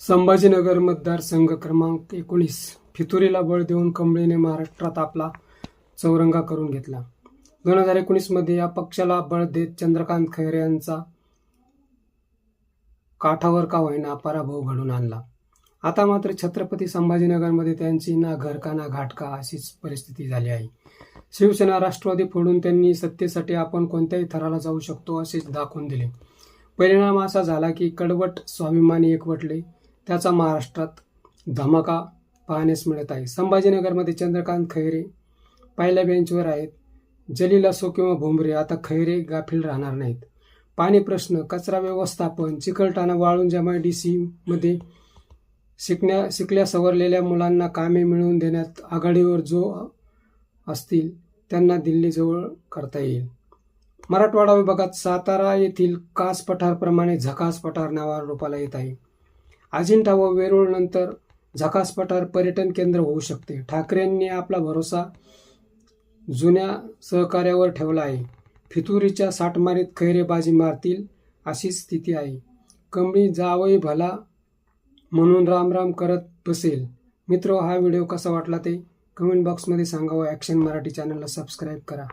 संभाजीनगर मतदारसंघ क्रमांक एकोणीस. फितुरीला बळ देऊन कंबळीने महाराष्ट्रात आपला चौरंगा करून घेतला. दोन हजार एकोणीसमध्ये या पक्षाला बळ देत चंद्रकांत खैरे यांचा काठावर का होईना पराभव घडून आणला. आता मात्र छत्रपती संभाजीनगरमध्ये त्यांची ना घर का ना घाट का अशीच परिस्थिती झाली आहे. शिवसेना राष्ट्रवादी फोडून त्यांनी सत्तेसाठी आपण कोणत्याही थराला जाऊ शकतो असेच दाखवून दिले. परिणाम असा झाला की कडवट स्वाभिमानी एकवटले. त्याचा महाराष्ट्रात धमाका पाहण्यास मिळत आहे. संभाजीनगरमध्ये चंद्रकांत खैरे पहिल्या बेंचवर आहेत. जलील असो किंवा भुमरे आता खैरे गाफील राहणार नाहीत. पाणी प्रश्न कचरा व्यवस्थापन चिकलठाणा वाळून जमा डी सीमध्ये शिकण्या शिकल्या सवरलेल्या मुलांना कामे मिळवून देण्यात आघाडीवर जो असतील त्यांना दिल्लीजवळ करता येईल. मराठवाडा विभागात सातारा येथील कास पठारप्रमाणे झकास पठार नावावर रूपाला येत आहे. अजिंठा व वेरूळ नंतर झकास पठार पर्यटन केंद्र होऊ शकते. ठाकरेंनी आपला भरोसा जुन्या सहकार्यावर ठेवला आहे. फितुरीच्या साठमारीत खैरे बाजी मारतील अशी स्थिती आहे. कमळी जावई भला म्हणून राम राम करत बसेल. मित्र हा व्हिडिओ कसा वाटला ते कमेंट बॉक्समध्ये सांगा व ॲक्शन मराठी चॅनलला सबस्क्राईब करा.